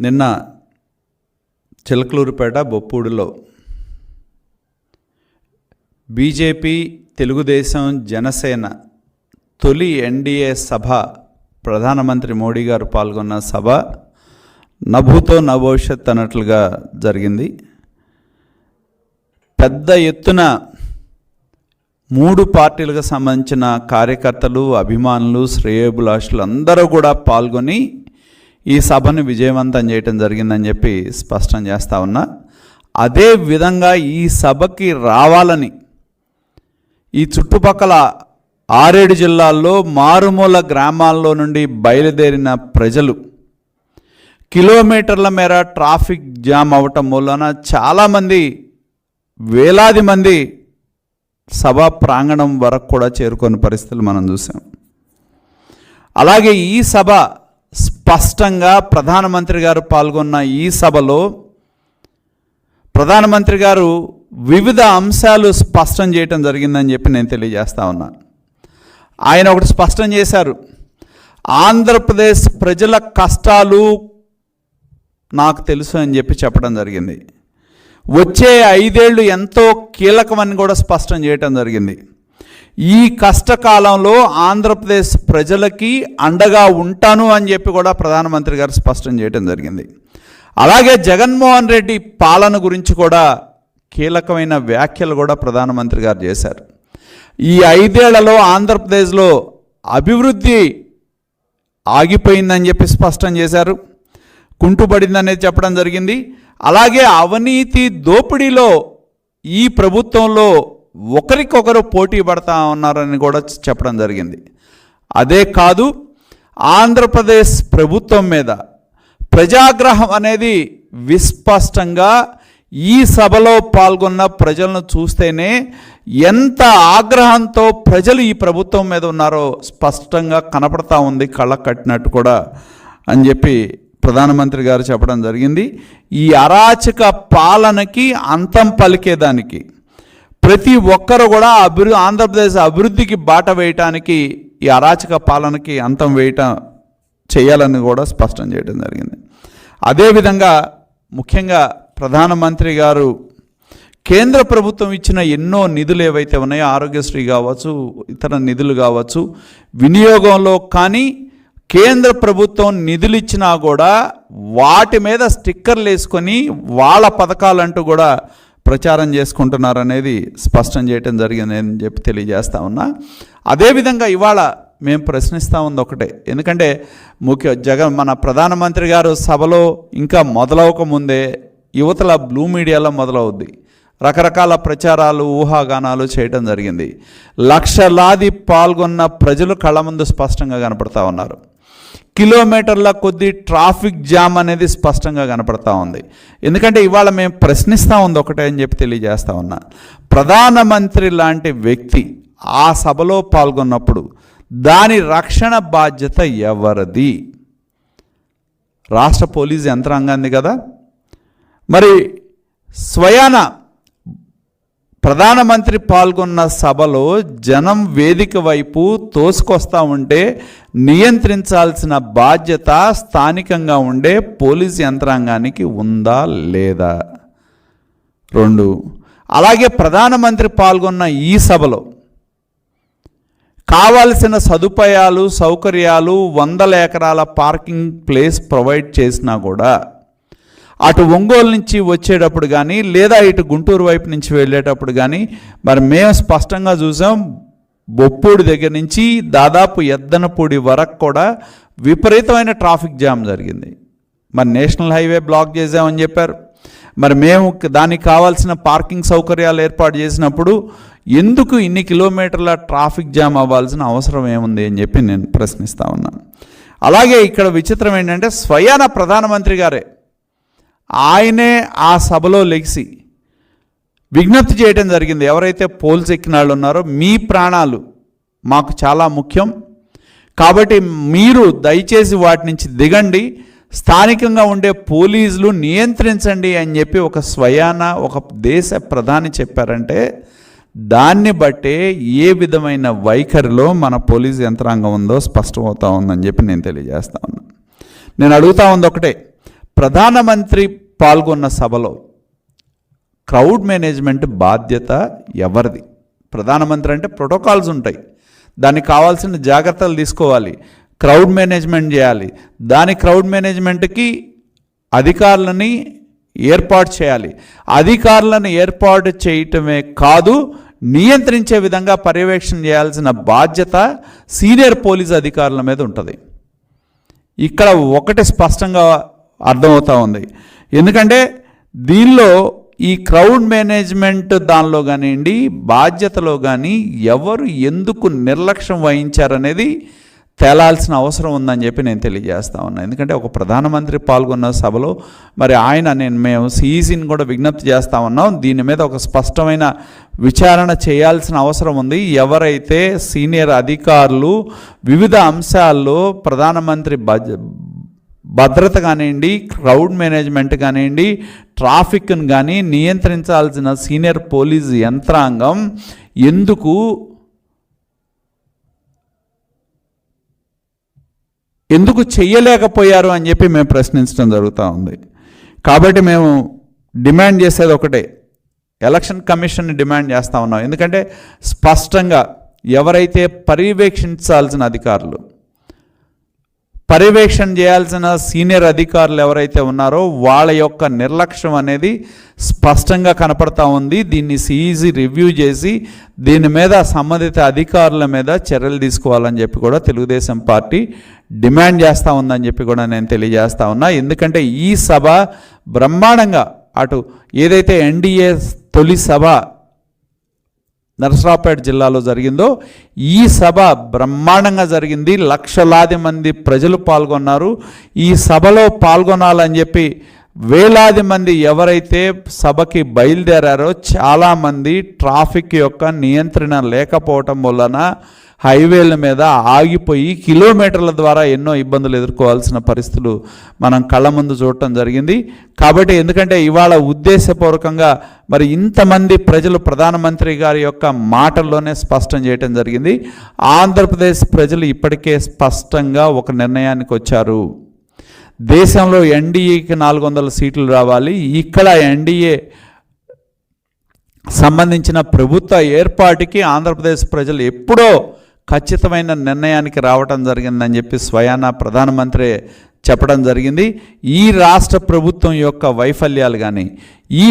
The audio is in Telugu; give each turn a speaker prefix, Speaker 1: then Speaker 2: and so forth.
Speaker 1: నిన్న చిలకలూరుపేట బొప్పూడులో బీజేపీ తెలుగుదేశం జనసేన తొలి ఎన్డీఏ సభ ప్రధానమంత్రి మోడీ గారు పాల్గొన్న సభ నభూతో నభవిష్యత్ అన్నట్లుగా జరిగింది. పెద్ద ఎత్తున మూడు పార్టీలకు సంబంధించిన కార్యకర్తలు అభిమానులు శ్రేయోభిలాషులు అందరూ కూడా పాల్గొని ఈ సభను విజయవంతం చేయటం జరిగిందని చెప్పి స్పష్టం చేస్తా ఉన్నా. అదే విధంగా ఈ సభకి రావాలని ఈ చుట్టుపక్కల ఆరేడు జిల్లాల్లో మారుమూల గ్రామాల్లో నుండి బయలుదేరిన ప్రజలు కిలోమీటర్ల మేర ట్రాఫిక్ జామ్ అవటం వలన చాలామంది వేలాది మంది సభా ప్రాంగణం వరకు కూడా చేరుకునే పరిస్థితులు మనం చూసాం. అలాగే ఈ సభ స్పష్టంగా ప్రధానమంత్రి గారు పాల్గొన్న ఈ సభలో ప్రధానమంత్రి గారు వివిధ అంశాలు స్పష్టం చేయటం జరిగిందని చెప్పి నేను తెలియజేస్తా ఉన్నాను ఆయన ఒకటి స్పష్టం చేశారు. ఆంధ్రప్రదేశ్ ప్రజల కష్టాలు నాకు తెలుసు అని చెప్పి చెప్పడం జరిగింది. వచ్చే ఐదేళ్ళు ఎంతో కీలకమని కూడా స్పష్టం చేయటం జరిగింది. ఈ కష్టకాలంలో ఆంధ్రప్రదేశ్ ప్రజలకి అండగా ఉంటాను అని చెప్పి కూడా ప్రధానమంత్రి గారు స్పష్టం చేయడం జరిగింది. అలాగే జగన్మోహన్ రెడ్డి పాలన గురించి కూడా కీలకమైన వ్యాఖ్యలు కూడా ప్రధానమంత్రి గారు చేశారు. ఈ ఐదేళ్ళలో ఆంధ్రప్రదేశ్లో అభివృద్ధి ఆగిపోయిందని చెప్పి స్పష్టం చేశారు. కుంటుపడిందనేది చెప్పడం జరిగింది. అలాగే అవినీతి దోపిడీలో ఈ ప్రభుత్వంలో ఒకరికొకరు పోటీ పడతా ఉన్నారని కూడా చెప్పడం జరిగింది. అదే కాదు ఆంధ్రప్రదేశ్ ప్రభుత్వం మీద ప్రజాగ్రహం అనేది విస్పష్టంగా ఈ సభలో పాల్గొన్న ప్రజలను చూస్తేనే ఎంత ఆగ్రహంతో ప్రజలు ఈ ప్రభుత్వం మీద ఉన్నారో స్పష్టంగా కనపడతా ఉంది కళ్ళ కట్టినట్టు కూడా అని చెప్పి ప్రధానమంత్రి గారు చెప్పడం జరిగింది. ఈ అరాచక పాలనకి అంతం పలికేదానికి ప్రతి ఒక్కరు కూడా అభివృ ఆంధ్రప్రదేశ్ అభివృద్ధికి బాట వేయటానికి ఈ అరాచక పాలనకి అంతం వేయటం చేయాలని కూడా స్పష్టం చేయడం జరిగింది. అదేవిధంగా ముఖ్యంగా ప్రధానమంత్రి గారు కేంద్ర ప్రభుత్వం ఇచ్చిన ఎన్నో నిధులు ఏవైతే ఉన్నాయో ఆరోగ్యశ్రీ కావచ్చు ఇతర నిధులు కావచ్చు వినియోగంలో కానీ కేంద్ర ప్రభుత్వం నిధులు ఇచ్చినా కూడా వాటి మీద స్టిక్కర్లు వేసుకొని వాళ్ళ పథకాలంటూ కూడా ప్రచారం చేసుకుంటున్నారనేది స్పష్టం చేయటం జరిగింది అని చెప్పి తెలియజేస్తా ఉన్నా. అదేవిధంగా ఇవాళ మేము ప్రశ్నిస్తూ ఉంది ఒకటే. ఎందుకంటే ముఖ్య జగన్ మన ప్రధానమంత్రి గారు సభలో ఇంకా మొదలవక ముందే యువతల బ్లూ మీడియాలో మొదలవుద్ది. రకరకాల ప్రచారాలు ఊహాగానాలు చేయటం జరిగింది. లక్షలాది పాల్గొన్న ప్రజలు కళ్ళ ముందు స్పష్టంగా కనపడతా ఉన్నారు. కిలోమీటర్ల కొద్ది ట్రాఫిక్ జామ్ అనేది స్పష్టంగా కనపడతా ఉంది. ఎందుకంటే ఇవాళ మేము ప్రశ్నిస్తూ ఉంది ఒకటే అని చెప్పి తెలియజేస్తా ఉన్నా. ప్రధానమంత్రి లాంటి వ్యక్తి ఆ సభలో పాల్గొన్నప్పుడు దాని రక్షణ బాధ్యత ఎవరిది? రాష్ట్ర పోలీస్ యంత్రాంగాన్ని కదా? మరి స్వయాన ప్రధానమంత్రి పాల్గొన్న సభలో జనం వేదిక వైపు తోసుకొస్తా ఉంటే నియంత్రించాల్సిన బాధ్యత స్థానికంగా ఉండే పోలీస్ యంత్రాంగానికి ఉందా లేదా? రెండు అలాగే ప్రధానమంత్రి పాల్గొన్న ఈ సభలో కావాల్సిన సదుపాయాలు సౌకర్యాలు వందల ఎకరాల పార్కింగ్ ప్లేస్ ప్రొవైడ్ చేసినా కూడా అటు ఒంగోలు నుంచి వచ్చేటప్పుడు కానీ లేదా ఇటు గుంటూరు వైపు నుంచి వెళ్ళేటప్పుడు కానీ మరి మేము స్పష్టంగా చూసాం బొప్పూడి దగ్గర నుంచి దాదాపు ఎద్దనపూడి వరకు కూడా విపరీతమైన ట్రాఫిక్ జామ్ జరిగింది. మరి నేషనల్ హైవే బ్లాక్ చేసామని చెప్పారు. మరి మేము దానికి కావాల్సిన పార్కింగ్ సౌకర్యాలు ఏర్పాటు చేసినప్పుడు ఎందుకు ఇన్ని కిలోమీటర్ల ట్రాఫిక్ జామ్ అవ్వాల్సిన అవసరం ఏముంది అని చెప్పి నేను ప్రశ్నిస్తా ఉన్నాను. అలాగే ఇక్కడ విచిత్రం ఏంటంటే స్వయాన ప్రధానమంత్రి గారే ఆయనే ఆ సభలో లెగిసి విజ్ఞప్తి చేయడం జరిగింది. ఎవరైతే పోల్స్ ఎక్కిన వాళ్ళు ఉన్నారో మీ ప్రాణాలు మాకు చాలా ముఖ్యం. కాబట్టి మీరు దయచేసి వాటి నుంచి దిగండి. స్థానికంగా ఉండే పోలీసులు నియంత్రించండి అని చెప్పి ఒక స్వయాన ఒక దేశ ప్రధాని చెప్పారంటే దాన్ని బట్టే ఏ విధమైన వైఖరిలో మన పోలీస్ యంత్రాంగం ఉందో స్పష్టమవుతా ఉందని చెప్పి నేను తెలియజేస్తా ఉన్నాను. నేను అడుగుతా ఉంది ఒకటే. ప్రధానమంత్రి పాల్గొన్న సభలో క్రౌడ్ మేనేజ్మెంట్ బాధ్యత ఎవరిది? ప్రధానమంత్రి అంటే ప్రోటోకాల్స్ ఉంటాయి. దానికి కావాల్సిన జాగ్రత్తలు తీసుకోవాలి. క్రౌడ్ మేనేజ్మెంట్ చేయాలి. దాని క్రౌడ్ మేనేజ్మెంట్కి అధికారులని ఏర్పాటు చేయాలి. అధికారులను ఏర్పాటు చేయటమే కాదు నియంత్రించే విధంగా పర్యవేక్షణ చేయాల్సిన బాధ్యత సీనియర్ పోలీస్ అధికారుల మీద ఉంటుంది. ఇక్కడ ఒకటి స్పష్టంగా అర్థమవుతూ ఉంది. ఎందుకంటే దీనిలో ఈ క్రౌడ్ మేనేజ్మెంట్ దానిలో కానివ్వండి బాధ్యతలో కానీ ఎవరు ఎందుకు నిర్లక్ష్యం వహించారనేది తేలాల్సిన అవసరం ఉందని చెప్పి నేను తెలియజేస్తా ఉన్నాను ఎందుకంటే ఒక ప్రధానమంత్రి పాల్గొన్న సభలో మరి ఆయన నేను మేము సిఈసిని కూడా విజ్ఞప్తి చేస్తా ఉన్నాం. దీని మీద ఒక స్పష్టమైన విచారణ చేయాల్సిన అవసరం ఉంది. ఎవరైతే సీనియర్ అధికారులు వివిధ అంశాల్లో ప్రధానమంత్రి బడ్జ భద్రత కానివ్వండి క్రౌడ్ మేనేజ్మెంట్ కానివ్వండి ట్రాఫిక్ను కానీ నియంత్రించాల్సిన సీనియర్ పోలీస్ యంత్రాంగం ఎందుకు ఎందుకు చెయ్యలేకపోయారు అని చెప్పి మేము ప్రశ్నించడం జరుగుతూ ఉంది. కాబట్టి మేము డిమాండ్ చేసేది ఒకటే. ఎలక్షన్ కమిషన్ని డిమాండ్ చేస్తూ ఉన్నాం. ఎందుకంటే స్పష్టంగా ఎవరైతే పర్యవేక్షించాల్సిన అధికారులు పర్యవేక్షణ చేయాల్సిన సీనియర్ అధికారులు ఎవరైతే ఉన్నారో వాళ్ళ యొక్క నిర్లక్ష్యం అనేది స్పష్టంగా కనపడతా ఉంది. దీన్ని సిఈసి రివ్యూ చేసి దీని మీద సంబంధిత అధికారుల మీద చర్యలు తీసుకోవాలని చెప్పి కూడా తెలుగుదేశం పార్టీ డిమాండ్ చేస్తూ ఉందని చెప్పి కూడా నేను తెలియజేస్తా ఉన్నా. ఎందుకంటే ఈ సభ బ్రహ్మాండంగా అటు ఏదైతే ఎన్డీఏ తొలి సభ నరసరావుపేట జిల్లాలో జరిగిందో ఈ సభ బ్రహ్మాండంగా జరిగింది. లక్షలాది మంది ప్రజలు పాల్గొన్నారు. ఈ సభలో పాల్గొనాలని చెప్పి వేలాది మంది ఎవరైతే సభకి బయలుదేరారో చాలామంది ట్రాఫిక్ యొక్క నియంత్రణ లేకపోవటం వలన హైవేల మీద ఆగిపోయి కిలోమీటర్ల ద్వారా ఎన్నో ఇబ్బందులు ఎదుర్కోవాల్సిన పరిస్థితులు మనం కళ్ళ ముందు చూడటం జరిగింది. కాబట్టి ఎందుకంటే ఇవాళ ఉద్దేశపూర్వకంగా మరి ఇంతమంది ప్రజలు ప్రధానమంత్రి గారి యొక్క మాటల్లోనే స్పష్టం చేయటం జరిగింది. ఆంధ్రప్రదేశ్ ప్రజలు ఇప్పటికే స్పష్టంగా ఒక నిర్ణయానికి వచ్చారు. దేశంలో ఎన్డీఏకి నాలుగు వందల సీట్లు రావాలి. ఇక్కడ ఎన్డీఏ సంబంధించిన ప్రభుత్వ ఏర్పాటుకి ఆంధ్రప్రదేశ్ ప్రజలు ఎప్పుడో ఖచ్చితమైన నిర్ణయానికి రావటం జరిగిందని చెప్పి స్వయాన ప్రధానమంత్రి చెప్పడం జరిగింది. ఈ రాష్ట్ర ప్రభుత్వం యొక్క వైఫల్యాలు కానీ ఈ